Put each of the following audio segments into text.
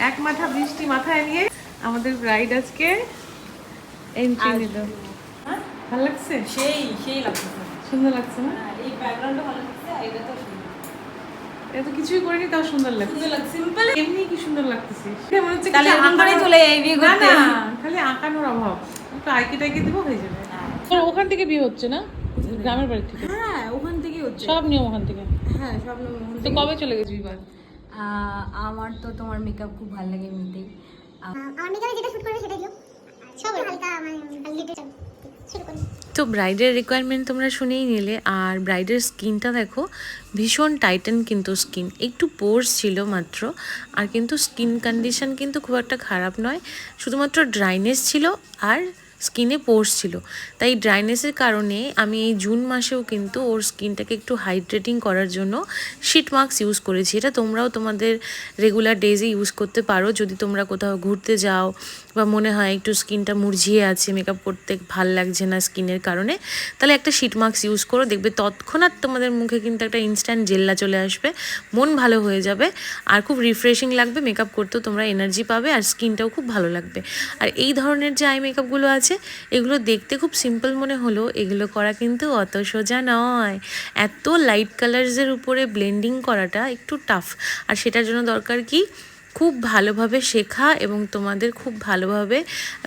এক মাথা বৃষ্টি মাথায় নিয়ে আমাদের ব্রাইড আজকে এন্ট্রি নিল। ভালো লাগছে? সেই সেই লাগছে সুন্দর লাগছে না? এই ব্যাকগ্রাউন্ডটা ভালো লাগছে এটা তো এত কিছুই করিনি তাও সুন্দর লাগছে। সুন্দর লাগছে সিম্পল এমনি কি সুন্দর লাগতেছে? মনে হচ্ছে তাহলে আঁকানোর- চলে যাই বিয়ে করতে। না খালি আঁকানোর অভাব। টাইকি দিব হয়ে যাবে। তোর ওখান থেকে বিয়ে হচ্ছে না? গ্রামের বাড়ি থেকে? হ্যাঁ ওখান থেকেই হচ্ছে। সব নিয়ম ওখান থেকে? হ্যাঁ সব লোক ওখান তো থেকে। কবে চলে গেছিস এবার? আমার তো তোমার মেকআপ খুব ভালো লাগে এমনিতেই। আমার মেকআপে যেটা শুট করবে সেটাই দিও। সব হালকা মানে শুরু করি। তো ব্রাইডের রিকোয়ারমেন্ট তোমরা শুনেই নিলে আর ব্রাইডের স্কিনটা দেখো ভীষণ টাইটেন কিন্তু স্কিন একটু পোর্স ছিল মাত্র আর কিন্তু স্কিন কন্ডিশন কিন্তু খুব একটা খারাপ নয়। শুধুমাত্র ড্রাইনেস ছিল আর স্কিনে পোর্স ছিল। তাই ড্রাইনেসের কারণে আমি এই জুন মাসেও কিন্তু ওর স্কিনটাকে একটু হাইড্রেটিং করার জন্য শিট মাস্ক ইউজ করেছি। এটা তোমরাও তোমাদের রেগুলার ডেজে ইউজ করতে পারো। যদি তোমরা কোথাও ঘুরতে যাও বা মনে হয় একটু স্কিনটা মুরঝিয়ে আছে মেকআপ করতে ভালো লাগছে না স্কিনের কারণে, তাহলে একটা শিট মাস্ক ইউজ করো। দেখবে তৎক্ষণাৎ তোমাদের মুখে কিন্তু একটা ইনস্ট্যান্ট জেল্লা চলে আসবে, মন ভালো হয়ে যাবে আর খুব রিফ্রেশিং লাগবে। মেকআপ করতেও তোমরা এনার্জি পাবে আর স্কিনটাও খুব ভালো লাগবে। আর এই ধরনের যে আই মেকআপগুলো আছে এগুলো দেখতে খুব সিম্পল মনে হলো এগুলো করা কিন্তু অত সোজা নয়। এত লাইট কালার্সের উপরে ব্লেন্ডিং করাটা একটু টাফ আর সেটার জন্য দরকার কি? খুব ভালোভাবে শেখা এবং তোমাদের খুব ভালোভাবে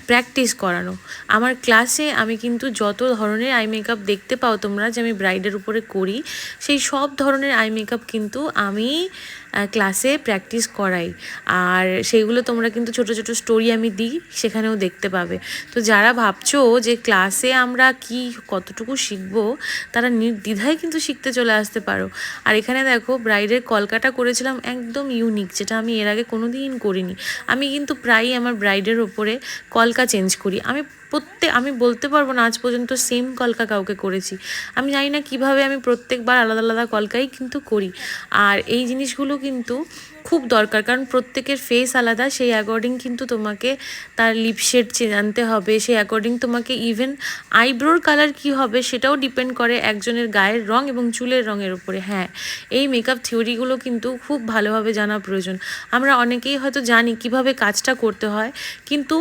প্র্যাকটিস করানো। আমার ক্লাসে আমি কিন্তু যত ধরনের আই মেকআপ দেখতে পাও তোমরা, যে আমি ব্রাইডের উপরে করি, সেই সব ধরনের আই মেকআপ কিন্তু আমি ক্লাসে প্র্যাকটিস করাই। আর সেইগুলো তোমরা কিন্তু ছোট ছোট স্টোরি আমি দিই, সেখানেও দেখতে পাবে। তো যারা ভাবছ যে ক্লাসে আমরা কি, কতটুকু শিখব, তারা নির্দ্বিধায় কিন্তু শিখতে চলে আসতে পারো। আর এখানে দেখো ব্রাইডের কলকাটা করেছিলাম একদম ইউনিক যেটা আমি এর আগে কোনো দিন করিনি। আমি কিন্তু প্রায়ই আমার ব্রাইডের ওপরে কলকা চেঞ্জ করি। আমি প্রত্যেক আমি বলতে পারব না আজ পর্যন্ত সেম কলকা কাউকে করেছি। আমি জানি না কীভাবে আমি প্রত্যেকবার আলাদা আলাদা কলকাই কিন্তু করি। আর এই জিনিসগুলো কিন্তু খুব দরকার, কারণ প্রত্যেকের ফেস আলাদা। সেই অ্যাকর্ডিং কিন্তু তোমাকে তার লিপ শেড জানতে হবে। সেই অ্যাকর্ডিং তোমাকে ইভেন আইব্রোর কালার কি হবে সেটাও ডিপেন্ড করে একজনের গায়ের রং এবং চুলের রঙের উপরে। হ্যাঁ এই মেকআপ থিওরিগুলো কিন্তু খুব ভালোভাবে জানা প্রয়োজন। আমরা অনেকেই হয়তো জানি কীভাবে কাজটা করতে হয়, কিন্তু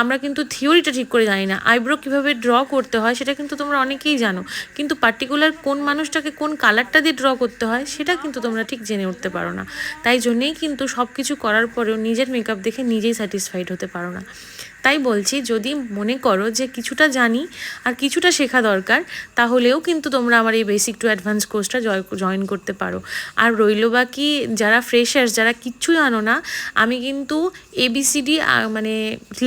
আমরা কিন্তু থিওরিটা ঠিক করে জানি না। আইব্রো কীভাবে ড্র করতে হয় সেটা কিন্তু তোমরা অনেকেই জানো। কিন্তু পার্টিকুলার কোন মানুষটাকে কোন কালারটা দিয়ে ড্র করতে হয় সেটা কিন্তু তোমরা ঠিক জেনে উঠতে পারো না। তাই জন্যেই কিন্তু সব কিছু করার পরেও নিজের মেকআপ দেখে নিজেই স্যাটিসফাইড হতে পারো না। তাই বলছি, যদি মনে করো যে কিছুটা জানি আর কিছুটা শেখা দরকার, তাহলেও কিন্তু তোমরা আমার এই বেসিক টু অ্যাডভান্স কোর্সটা জয়েন করতে পারো। আর রইল বাকি যারা ফ্রেশার্স যারা কিচ্ছু জানো না, আমি কিন্তু এবিসিডি মানে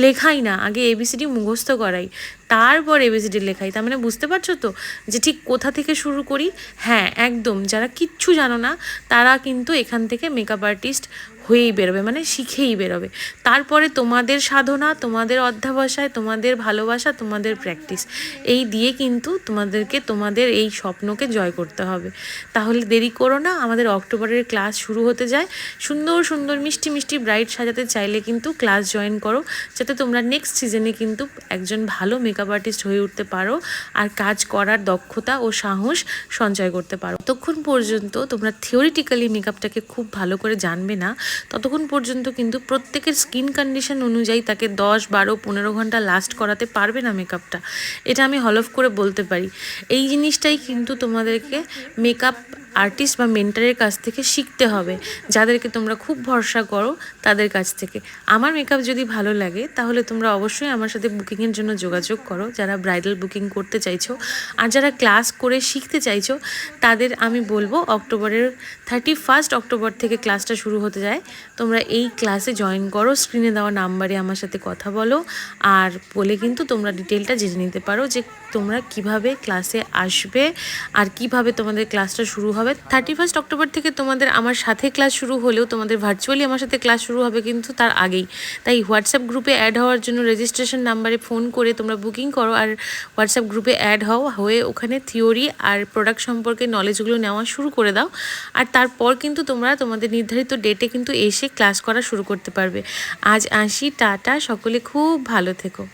লেখাই না, আগে এবিসিডি মুখস্থ করাই। তারপর এবিসিডি লেখাই। তার মানে বুঝতে পারছ তো? যে ঠিক কোথা থেকে শুরু করি? হ্যাঁ একদম। যারা কিচ্ছু জানো না, তারা কিন্তু এখান থেকে মেকআপ আর্টিস্ট হয়েই বেরোবে মানে শিখেই বেরোবে। তারপরে তোমাদের সাধনা, তোমাদের অধ্যাবসায়, তোমাদের ভালোবাসা, তোমাদের প্র্যাকটিস এই দিয়ে কিন্তু তোমাদেরকে, তোমাদের এই স্বপ্নকে জয় করতে হবে। তাহলে দেরি করো না, আমাদের অক্টোবরের ক্লাস শুরু হতে যায়। সুন্দর সুন্দর, মিষ্টি মিষ্টি ব্রাইট সাজাতে চাইলে কিন্তু ক্লাস জয়েন করো। যাতে তোমরা নেক্সট সিজনে কিন্তু একজন ভালো মেকআপ আর্টিস্ট হয়ে উঠতে পারো আর কাজ করার দক্ষতা ও সাহস সঞ্চয় করতে পারো। ততক্ষণ পর্যন্ত তোমরা থিওরিটিক্যালি মেকআপটাকে খুব ভালো করে জানবে না। ততক্ষণ পর্যন্ত কিন্তু প্রত্যেকের স্কিন কন্ডিশন অনুযায়ী তাকে দশ, বারো, পনেরো ঘণ্টা লাস্ট করাতে পারবে না মেকআপটা এটা আমি হলফ করে বলতে পারি। এই জিনিসটাই কিন্তু তোমাদেরকে মেকআপ আর্টিস্ট বা মেন্টারের কাছ থেকে শিখতে হবে। যাদেরকে তোমরা খুব ভরসা করো, তাদের কাছ থেকে। আমার মেকআপ যদি ভালো লাগে, তাহলে তোমরা অবশ্যই আমার সাথে বুকিংয়ের জন্য যোগাযোগ করো। যারা ব্রাইডাল বুকিং করতে চাইছো আর যারা ক্লাস করে শিখতে চাইছো, তাদের আমি বলব অক্টোবরের থার্টি ফার্স্ট অক্টোবর থেকে ক্লাসটা শুরু হতে যায়। তোমরা এই ক্লাসে জয়েন করো স্ক্রিনে দেওয়া নাম্বারে আমার সাথে কথা বলো। আর বলে কিন্তু তোমরা ডিটেলটা জেনে নিতে পারো যে তোমরা কীভাবে ক্লাসে আসবে আর কীভাবে তোমাদের ক্লাসটা শুরু হবে। থার্টি ফার্স্ট অক্টোবর থেকে তোমাদের আমার সাথে ক্লাস শুরু হলেও তোমাদের ভার্চুয়ালি আমার সাথে ক্লাস শুরু হবে কিন্তু তার আগেই। তাই হোয়াটসঅ্যাপ গ্রুপে অ্যাড হওয়ার জন্য রেজিস্ট্রেশন নাম্বারে ফোন করে তোমরা বুকিং করো আর হোয়াটসঅ্যাপ গ্রুপে অ্যাড হও, হয়ে ওখানে থিওরি আর প্রোডাক্ট সম্পর্কে নলেজগুলো নেওয়া শুরু করে দাও। আর তারপর কিন্তু তোমরা তোমাদের নির্ধারিত ডেটে কিন্তু এসে ক্লাস করা শুরু করতে পারবে। আজ আসি, টাটা, সকলে খুব ভালো থেকো।